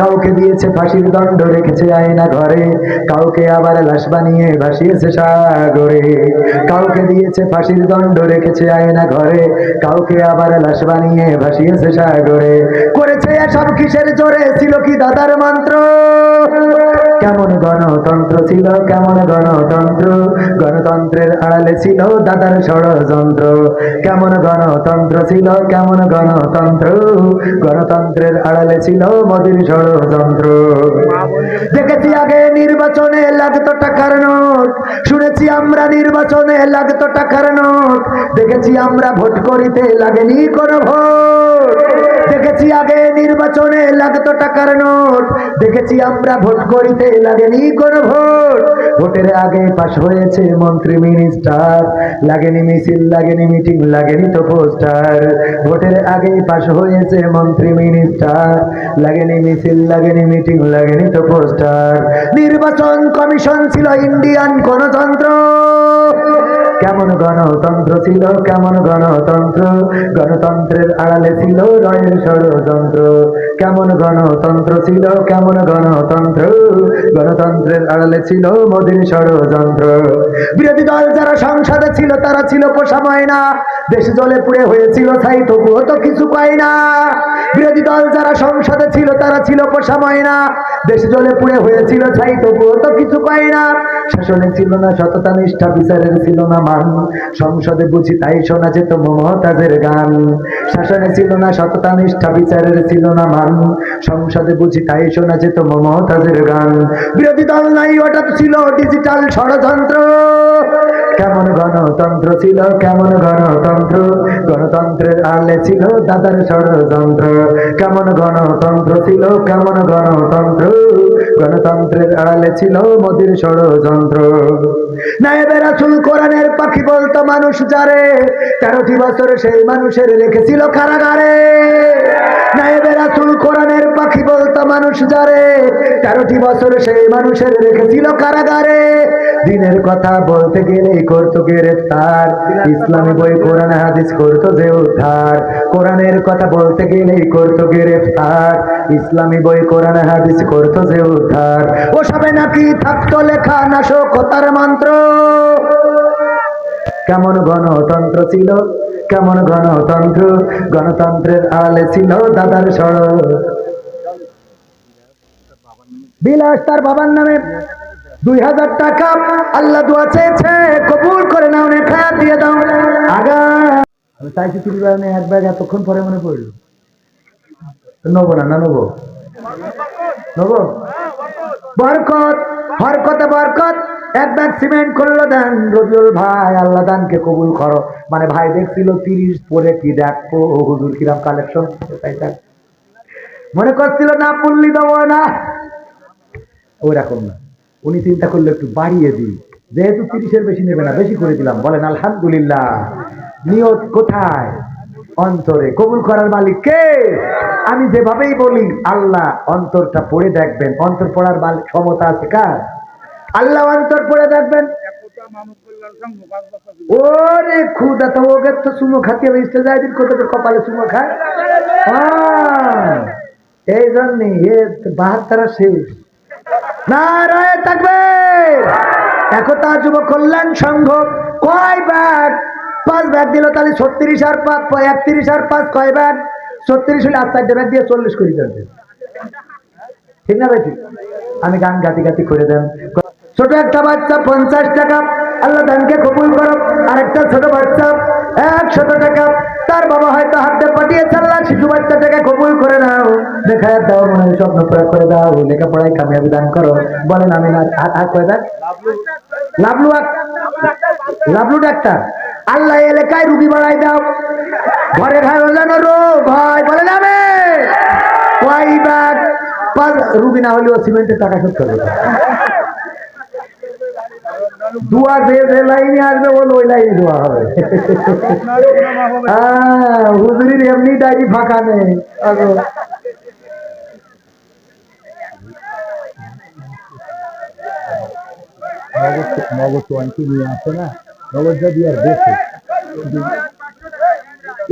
কাউকে দিয়েছে ফাঁসির দণ্ড, রেখেছে আয়না ঘরে। কাউকে আবার লাশ বানিয়ে ভাসিয়েছে সাগরে। কাউকে দিয়েছে ফাঁসির দণ্ড, রেখেছে আয়না ঘরে। কাউকে আবার লাশ বানিয়ে ভাসিয়েছে সাগরে। করেছে এসব কিসের জোরে? ছিল কি দাদার মন্ত্র? কেমন গণতন্ত্র ছিল, কেমন গণতন্ত্র? গণতন্ত্রের আড়ালে ছিল দাদার ষড়যন্ত্র। কেমন গণতন্ত্র ছিল, কেমন গণতন্ত্র? গণতন্ত্রের আড়ালে ছিল মোদির ষড়যন্ত্র। দেখেছি আগে নির্বাচনে লাগতো টাকার নোট। শুনেছি আমরা নির্বাচনে লাগতো টাকার নোট। দেখেছি আমরা ভোট করিতে লাগেনি কোনো ভোট। টাকার নোট? দেখেছি আমরা ভোট করিতে লাগেনি কোনো ভোট। ভোটের আগে পাশ হয়েছে মন্ত্রী, মিনিস্টার। লাগেনি মিছিল, লাগেনি মিটিং, লাগেনি তো পোস্টার। ভোটের আগে পাশ হয়েছে মন্ত্রী, মিনিস্টার। লাগেনি মিছিল, লাগেনি মিটিং, লাগেনি তো পোস্টার। নির্বাচন কমিশন ছিল ইন্ডিয়ান গণতন্ত্র। কেমন গণতন্ত্র ছিল, কেমন গণতন্ত্র? গণতন্ত্রের আড়ালে ছিল রয়ের ষড়যন্ত্র। কেমন গণতন্ত্র ছিল? কেমন গণতন্ত্র? গণতন্ত্রের আড়ালে ছিল মোদিন ষড়যন্ত্র। বিরোধী দল যারা সংসদে ছিল, তারা ছিল পোষা ময়না। দেশ জলে পুড়ে হয়েছিল ছাই তবুও তো কিছু পাই না। বিরোধী দল যারা সংসদে ছিল, তারা ছিল পোষা ময়না। দেশ জলে পুড়ে হয়েছিল ছাই তবুও তো কিছু পাই না। শাসনে ছিল না সততা, নিষ্ঠা, বিচারের ছিল না মান। সংসদে বুঝি তাই শোনা যেত মমতাজের গান। শাসনে ছিল না সততা, নিষ্ঠা, বিচারের ছিল না মান। সংসদে বুঝি তাই শোনা যেত মমতাজের গান। বিরোধী দল নাই ওটা ছিল ডিজিটাল ষড়যন্ত্র। কেমন গণতন্ত্র ছিল, কেমন গণতন্ত্র গণতন্ত্রের আলে ছিল দাদার ষড়যন্ত্র। কেমন গণতন্ত্র ছিল, কেমন গণতন্ত্র? গণতন্ত্রের আড়ালে ছিল মোদির ষড়যন্ত্র। পাখি বলতো মানুষ তেরোটি বছর সেই মানুষের রেখেছিল কারাগারে। কোরআনের পাখি বলতো মানুষ তেরোটি বছর সেই মানুষের রেখেছিল কারাগারে। দিনের কথা বলতে গেলেই করতো গ্রেফতার, ইসলামী বই, কোরআন, হাদিস করতো যে উদ্ধার। কোরআনের কথা বলতে গেলেই করতো গ্রেফতার, ইসলামী বই, কোরআন, হাদিস করতো যে উদ্ধার। ওসবে নাকি থাকতো লেখা নাশকতার মন্ত্র কেমন গণতন্ত্র ছিল? কেমন গণতন্ত্র? গণতন্ত্রের আড়ালে ছিল দাদার সড়ক। বিলাস তার বাবার নামে। দুই হাজার টাকা আল্লাহ দোয়া চেয়েছে। কবুল করে নাও রেখা দিয়ে দাও। আগা। আমি চাইছি তুমি এক ব্যাগ এতক্ষণ পরে মনে পড়ল। নেব না না নেব। নেব? বরকত হরকতে বরকত। এক ব্যাগ সিমেন্ট করল দেন, রবিউল ভাই, আল্লাহ দানকে কবুল করো। মানে ভাই দেখছিল তিরিশ পরে কি দেখো হুজুর কিরাম কালেকশন মনে করছিল না, পুল্লি দেবো না। ওই রকম না। উনি চিন্তা করল, একটু বাড়িয়ে দিই। যেহেতু তিরিশের বেশি নেবে না, বেশি করে দিলাম। বলেন, আলহামদুলিল্লাহ, নিয়ত কোথায়? অন্তরে কবুল করার মালিক কে? আমি যেভাবেই বলি, আল্লাহ অন্তরটা পড়ে দেখবেন। অন্তর পড়ার মালিক, ক্ষমতা আছে কার? আল্লাহ অন্তর পড়ে দেখবেন। ওরে খুদা তো ওকে তো সুমো খাতি হবে কত কপালে সুমো খায়? হ্যাঁ, এই জন্যে এ বাহাত্তরা শেষ। থাকবে। কল্যাণ সংঘ কয় ব্যাগ? পাঁচ ব্যাগ দিল তাহলে ছত্রিশ আর পাঁচ একত্রিশ আর পাঁচ কয় ব্যাগ? ছত্রিশ হলে আট চারটে ব্যাগ দিয়ে চল্লিশ করে ঠিক না ভাই? আমি গান গাতি গাতি করে দেন। ছোট একটা বাচ্চা পঞ্চাশ টাকা, আল্লাহ দানকে কবুল করো। আরেকটা ছোট বাচ্চা একশত টাকা, তার বাবা হয়তো হাতে পাঠিয়েছে আল্লাহ, শিশু বাচ্চাটাকে কবুল করে নাও। দেখা দাও মনে হয় স্বপ্ন পুরা করে দাও। লেখাপড়ায় কামিয়াবি দান করো। বলেন আমি না আর কয় দেন লাভলু লাভলু ডাক্তার। আল্লাহ এলাকায় রুগী বাড়াই দাও। ঘরে ঘরে যেন রোগ হয়। বলেন আমি কয় রুগী না হলেও সিমেন্টের টাকা শোধ করবে। দুয়া যে যে লাইনে আসবে, ওই লাইনে দোয়া হবে। হ্যাঁ হুজুরির এমনি ডায়েরি ফাঁকা নেই।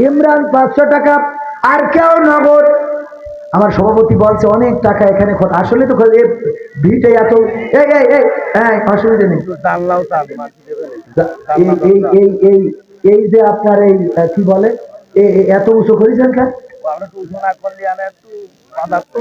ইমরান পাঁচশো টাকা, আর কেউ নগদ। আমার সভাপতি বলছে, অনেক টাকা এখানে আসলে তো ভিটে এত হ্যাঁ অসুবিধা নেই। জানলাও এই এই এই এই যে আপনার এই কি বলে? এত উঁচু করেছেন কেন? আমরা তো উঠো না করলে আমি একটু